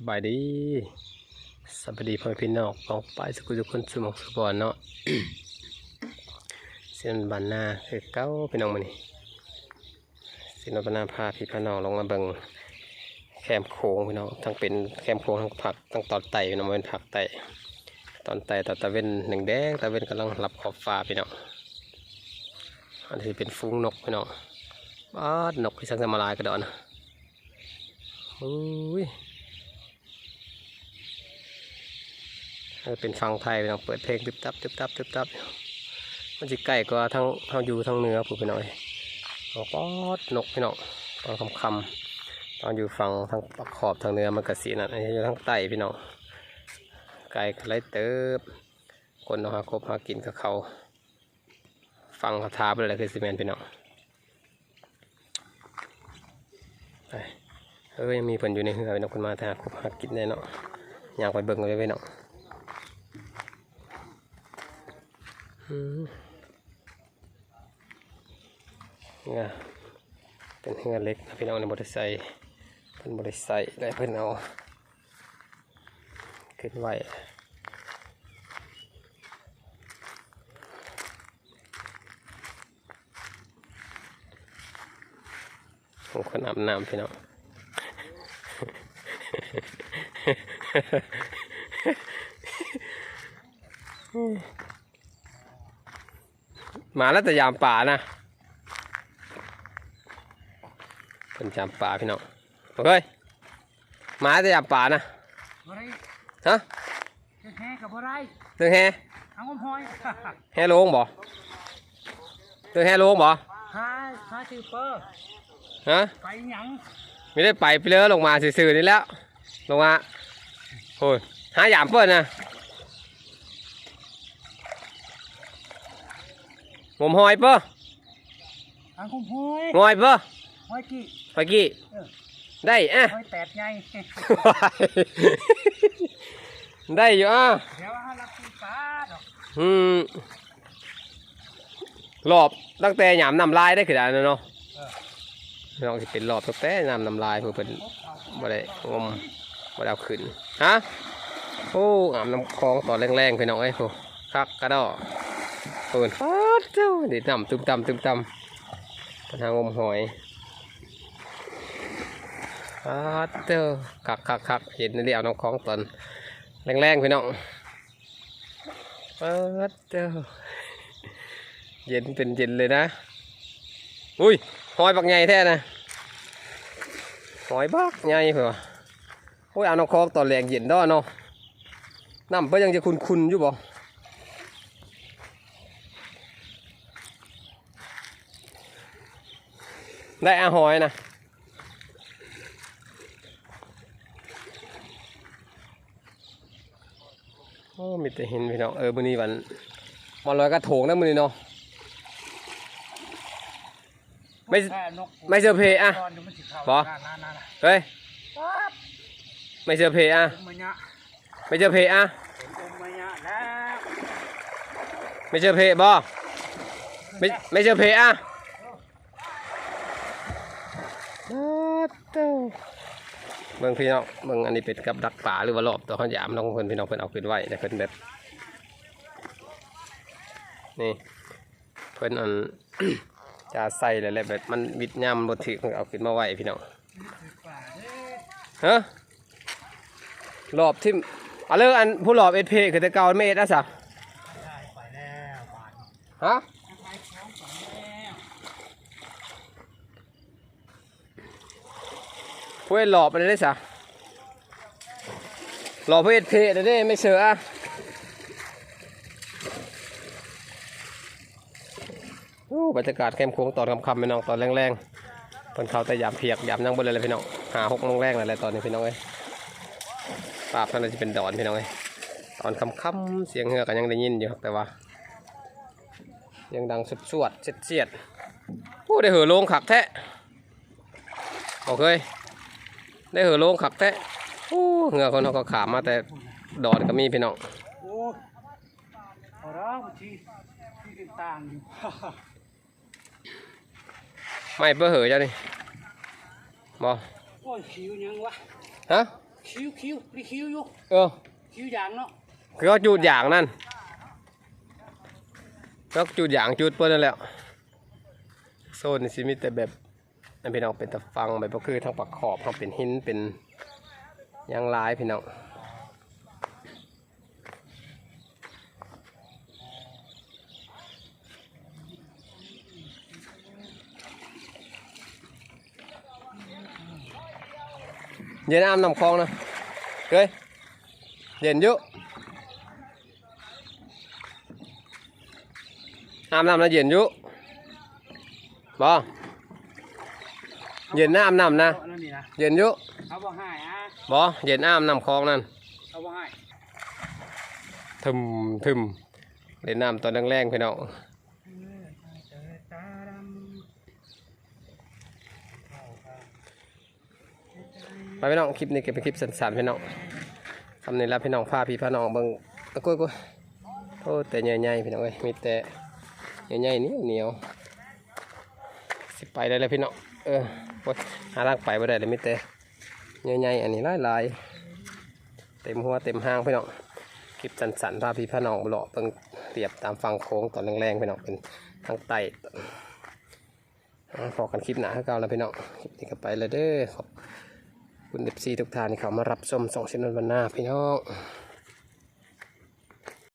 สบายดีสบายดีพ่อม่พี่น้องของไปสกุลทุกคนสมองสบอนเนาะเส้นบันนาคือเก้าพี่น้องมานี่เส้นบันนาพาพี่พี่น้องลงมาเบิ่งแคมโค้งพี่น้องทั้งเป็นแคมโค้งทั้งผักทั้งตอนไต่พี่น้องเป็นผักไต่ตอนไต่ตอนตะเวนหนึ่งแดงตะเวนกำลังหลับขอบฟ้าพี่น้องอันนี้เป็นฟุ้งนกพี่น้องบ้านนกที่สังสมาลายกระดอนนะอุ้ย เป็นฟังไทยพี่น้องเปิดเพลงตึบตับตึบตับตึบตับมันจะใกล้กว่าทั้งทั้งอยู่ทั้งเนื้อผู้พี่น้อยเอาป๊อดนกพี่น้องตอนคำคำตอนอยู่ฝั่งทางขอบทางเนื้อมันกระสีนั่นอยู่ทางใต้พี่น้องไก่ก็ไรเติบ คนเอาหาคบหากินกับเขาฟังคาถาไปเลยคือซีเมนพี่น้องไปเออยังมีเพิ่นอยู่ในเฮือพี่น้องคนมาหาคบหากินแน่เนาะอยากไปเบิ่งเลยพี่น้อง เนี่ยเป็นเฮือเล็กพี่น้องในบริษัทเป็นบริษัทได้เพิ่นเอาขึ้นไว้ของคนอาบน้ำพี่น้องอืมาแล้วแต่ยามป่านะเป็นยามป่าพี่น้องเฮ้ยมาแต่ยามป่านะบ่ได้ฮะแฮ่กับบ่ได้เรื่องแฮเอางมหอยแฮโลงบ่เรื่องแฮโลงบ่หาหาชื่อเปอร์ฮะไปหยังไม่ได้ไปไปเลยลงมาซื่อๆนี่แล้วลงมาโอ้ยหายามเปิดนะ งมหอยเปิ้อังคมหอยงอยเปิ้หอยกี่ไปกี้เออได้อะหอยแตดใหญ่ได้อยู่อะเดี๋ยวหารับกินปลาดอกอืมรอบตั้งแต่หยามนำลายได้คือได้นะเนาะน้องสิเป็นรอบตั้งแต่ยามนำลายเพื่อเป็นบ่ได้งมบ่ได้เอาขึ้นฮะโอ้อาบน้ำคลองตอนแรงๆพี่น้องเอ้ยโหคักกระดอ เปิดฟาดเจ้าเดี๋ยวน้ำตึมตำตึมตำปัญหางมหอยฟาดเจ้าคักคักคักเห็นนี่เอาน้ำคลองตอนแรงๆพี่น้องเปิดเจ้าเย็นเป็นเย็นเลยนะ อุ้ยหอยบักใหญ่แท้นะหอยบักใหญ่เผื่อโอ้ยเอาน้ำคอกตอนแรงเย็นด้อเนาะน้ำเพื่ยังจะคุนคุนอยู่บ่ ได้อาหอยนะโอ้มีแต่เห็นพี่น้องเออมื้อนี้วันวันลอยกระทงนะมื้อนี้เนาะไม่แค่นกไม่เจอเพอะตอนเดี๋ยวมันสิเข้าบ่นั่นๆๆเฮ้ยๆปั๊บไม่เจอเพอะอมมะยะไม่เจอเพอะอมมะยะแล้วไม่เจอเพบ่ไม่ไม่เจอเพอะ เบิ่งพี่น้องเบิ่งอันนี้เป็นกับดักป่าหรือว่ารอบตัวเขายามน้องเพิ่อนพี่น้องเพิ่อนเอาขึ้นไว้แต่เพิ่นแบบนี่เพิ่อนอันจะใส่อะไรแบบมันวิดย่ำบดถือเพิ่นเอาขึ้นมาไว้พี่น้องฮะรอบที่อาเลิกอันผู้รอบเอสเพคือแต่เก่าไม่เอ็ดอะสะได้ไปแล้วบฮะ ไปของไปแล้วผู้เอ็ดรอบอะไรได้สะรอบผู้เอ็ดเพได้ได้ไม่เสืออู้บรรยากาศเข้มข้นตอนคำๆพี่น้องตอนแรงๆเพิ่นเขาแต่ยามเพียกยามนั่งบนเลยเลยพี่น้องหาหกโมงแรกเลยแหละตอนนี้พี่น้องเอ้ยปราบท่นจะเป็นดอนพี่น้องเอ้ยตอนค่ำๆเสียงเฮือกันยังได้ยินอยู่ครับแต่ว่า ยังดังสุดสวดเสียดเสียดๆโอ้ได้เหอลงขักแท้บอเค ได้เหอโลงขักแท้โอ้เหงือคนเขาก็ขามมาแต่ดอนก็มีพี่น้องโอ้ยเอาละที่ที่ต่างๆอยู่ไม่เพื่อเหอเจ้านี่บอโอ้ยคิวยังวะฮะคิ้วคิ้วนี่คิ้วอยู่เออคิ้วยางเนาะคือเขาจูดอย่างนั่นก็จูดอย่างจูดเปิ้นนั่นแหละโซนนี่สิมีแต่แบบ อันพี่น้องเป็นตะฟังแบก็คือทั้งปักขอบทั้งเป็นหินเป็นยางลายพี่น้องเย็นอ้ามนำคลองนะเฮ้ยเย็นอยู่อาบน้ำแล้วเย็นอยู่บ่ เย็นน้ำน้ำนะเอานั่นนี่นะเย็นอยู่เอาบ่ให้อะบ่เย็นอ้ามน้ำคลองนั่นเอาบ่ให้ทึมทึมเล่นน้ำตอนแรงๆพี่น้องไปพี่น้องคลิปนี้ก็เป็นคลิปสั้นๆพี่น้องทำนี่แล้วพี่น้องพาพี่พาน้องเบิ่งตะกุ้ยกุ้ยโอ้แต่ใหญ่ๆพี่น้องเอ้ยมีแต่ใหญ่ๆเหนียวเหนียวๆ สิไปได้เลยพี่น้องเออโอ้หาทางไปไม่ได้เลยมีแต่ใหญ่ๆอันนี้หลายๆเต็มหัวเต็มห้างพี่น้องคลิปสั้นๆพาพี่พน้องเลาะเบิ่งเรียบตามฟังโค้งตอนแรงๆพี่น้องเป็นทางใต้อ่าพอกันคลิปหนาให้เก่าแล้วพี่น้องคลิปนี้ก็ไปเลยเด้อขอบคุณเอฟซีทุกท่านที่เข้ามารับชมส่งเช่นวันหน้าพี่น้อง